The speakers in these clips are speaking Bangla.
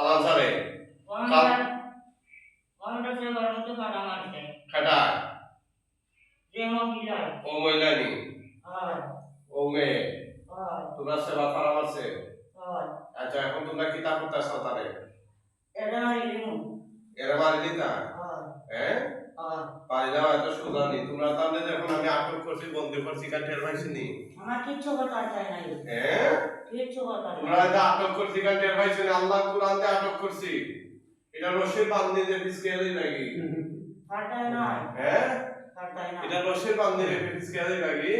সালাম সারে গরমটা গরমটা সে গরম তো কাটা মারছে খাটায় যে ও মহিলা নি ও মেয়ে। তোমরা সেবা করা মারছে হয়। আচ্ছা এখন তোমরা কি তা তারে এটা মারি দিমু। এরা মারি দিতা? হয়? পারি দেওয়া এত সোজা নি তোমরা তাহলে যখন আমি আটক করছি বন্দি করছি কার টের পাইছি নি আমার কিচ্ছু কথা চাই নাই। হ্যাঁ? কিচ্ছু কথা তোমরা এটা আটক করছি কার টের পাইছি নি আল্লাহ কোরআন দিয়ে আটক করছি। এটা রশির বান্ধি দিয়ে পিসকেলি নাকি? ফাটাই নাই। হ্যাঁ? ফাটাই নাই। এটা রশির বান্ধি দিয়ে পিসকেলি নাকি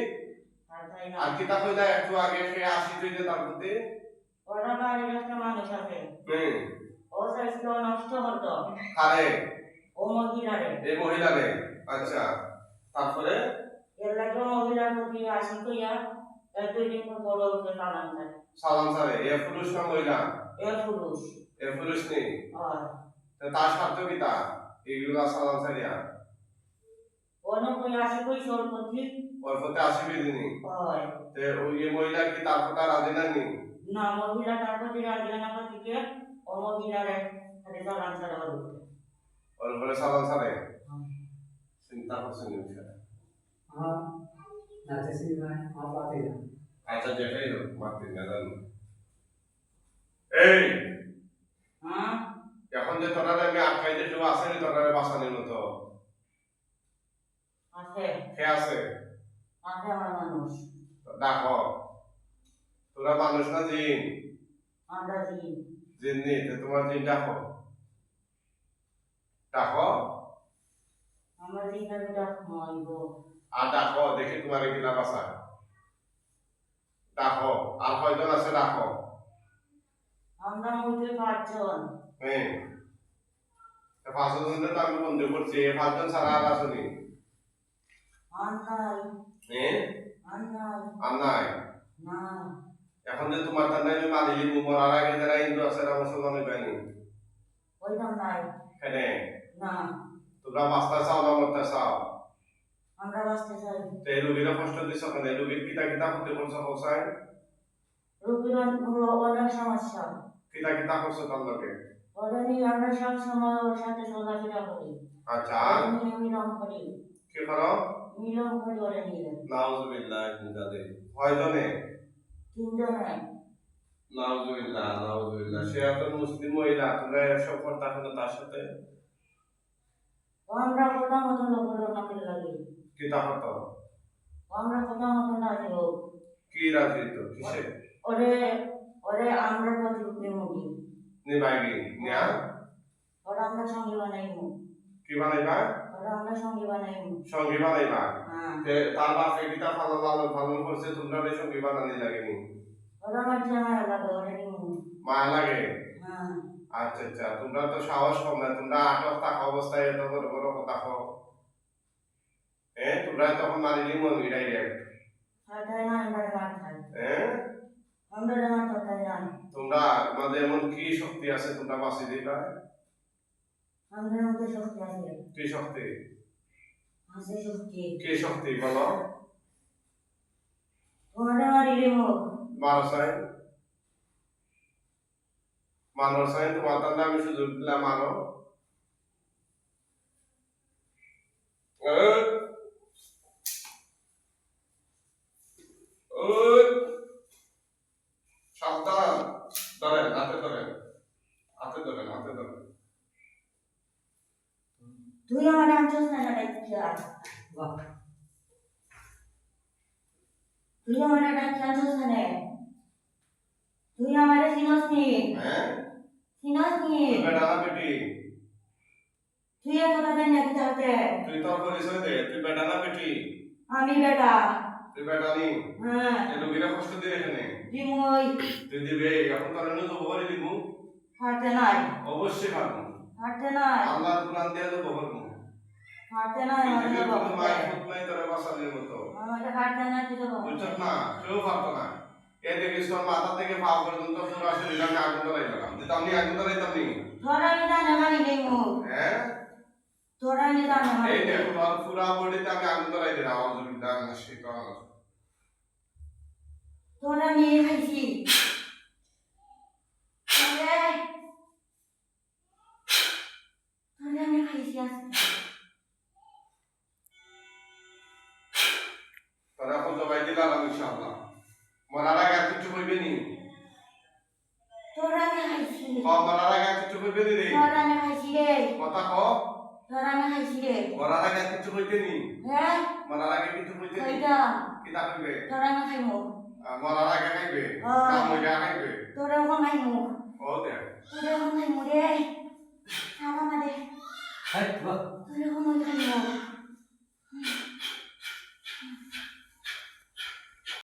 ফাটাই আর নাই কিতা কইলা একটু আগে সে আসি তুই যে তার প্রতি। ওরা বাড়ির একটা মানুষ আছে। হুম। ও চাইছিল নষ্ট হতো। আরে ও মহিলারে। এই মহিলারে আচ্ছা তারপরে? এর মহিলার প্রতি আসি কইয়া এক দুই দিন বড় উঠে সালাম দেয়। সালাম সারে এ পুরুষ না মহিলা? এ পুরুষ। এ পুরুষ নেই? তার কিতা এগুলা সালাম সারিয়া সর ওই মহিলা কি তার কথা রাজি না নি? না মহিলা তার প্রতি রাজি না ও মহিলারে সালাম ওর বলে সালাম সারে চিন্তা করছেন বিষয়টা হ্যাঁ নাচে সিনেমা আমার পাতে না। আচ্ছা যেটাই হোক মারতে না জানো। এই! হ্যাঁ? এখন যে তোরা আমি আটকাইতে শুরু আছে না তোরা বাঁচানোর মতো? আছে। কে আছে? আছে আমার মানুষ। দেখো তোরা মানুষ না জিন? আমরা জিন। জিন নেই তোমার জিন দেখো। আর ডাকো দেখি তোমার কিনা বাসা ডাকো আর কয়জন আছে ডাকো? আমরা মধ্যে পাঁচজন। হ্যাঁ। পাঁচজন তো আমি বন্ধু করছি পাঁচজন ছাড়া আর আসনি না? এখন যে তোমার তার আমি মানিলি মরার আগে যারা হিন্দু আছে তারা মুসলমান হইবানি ওইটাও নাই। হ্যাঁ না। তোমরা বাঁচতে চাও না মরতে চাও? আমরা বাঁচতে চাই। তো এই রোগীরা কষ্ট দিছ কেন? এই রোগীর কিতা কিতা হতে করছ হোসাইন রোগীর অনেক সমস্যা? কিতা কিতা করছ তার লগে? ওরা নিয়ে আমরা সব সময় ওর সাথে চলাফেরা করি। আচ্ছা। মিলন করি। কি করো? মিলন করি ওরা নিয়ে। নাউজুবিল্লাহ জিন্দাদে কয়জনে? তিনজনে। নাউজুবিল্লাহ নাউজুবিল্লাহ। সে এখন মুসলিম মহিলা তোমরা এসব করতে তার সাথে? আমরা কথা মতন লোকের নাকি লাগে কিতা হতো ও আমরা কথা মতন রাজি হোক কি রাজি তো? কিসে? ওরে ওরে আমরা প্রতি মুখী। নিবাইগি নিয়া ওরা আমরা সঙ্গী বানাইমু। কি বানাইবা? ওরা আমরা সঙ্গী বানাইমু। সঙ্গী বানাইবা? হ্যাঁ। তে তার বাপে পালন করছে তোমরা সঙ্গী বানানি লাগেনি ওরা আমার জামাই লাগে ওরা নিমু মায়া লাগে হ্যাঁ আচ্ছা তোমরা তো সাহস কম না তোমরা আটক থাকা অবস্থায় এত বড় বড় কথা কও। হ্যাঁ তোমরা তখন মারিলি মনি ডাইরেক্ট তোমরা তোমাদের এমন কি শক্তি আছে তোমরা বাঁচি দিবা? আমাদের মধ্যে শক্তি আছে। কি শক্তি? আছে শক্তি। কি শক্তি বলো। মারিলে সাইন মানো সাইন তোমার তান্ডা আমি সুযোগ দিলাম। ওই। সাবধান। ধরেন হাতে ধরেন হাতে ধরেন হাতে ধরেন। তুই আমার আনছস না না ডাকিয়া वाह তুই আমার ডাকিয়া আনছস না তুই আমার চিনস নি। হ্যাঁ। চিনস নি বেটা না বেটি তুই এত কথা নাকি চাতে তুই তোর পরিচয় দে তুই বেটা না বেটি আমি বেটা। তুই বেটা নি? হ্যাঁ। এই রোগীরা কষ্ট দিয়ে এখানে। তুই দিবে এখন তোর এনে তো বলে দিব হাতে নাই। অবশ্যই পারব হাতে নাই। আল্লাহর কোরআন দিয়ে তো বলব হাতে নাই কোনো বাবা মায়ের ফুট নাই। তোর বাসাদের মতো আমাদের হাতে নাই তুই তো বুঝছ না কেউ পারতো না। এতে কিছু মাথা থেকে পা পর্যন্ত পুরো আসলে আমি আগুন ধরাইলাম যে আমি আগুন ধরাইতাম নি? ধরাই না না মানি নেই হ্যাঁ? ধরাই না না মানি এই দেখো আর পুরো বডিতে আমি আগুন ধরাই দিলাম আমার জন্য না সে তোরা নিয়ে খাইছি। তোরা আমি খাইছি আজকে তোরা কত ইনশাআল্লাহ। কথা ক তোর না খাইছি রে মরার আগে কিছু কইতে নি? হ্যাঁ মরার আগে কিছু কইতে নি? কইতা কিতা কইবে? তোর না খাইমু মরার আগে খাইবে। কাম হইয়া খাইবে? তোরা খাইমু ও দেখ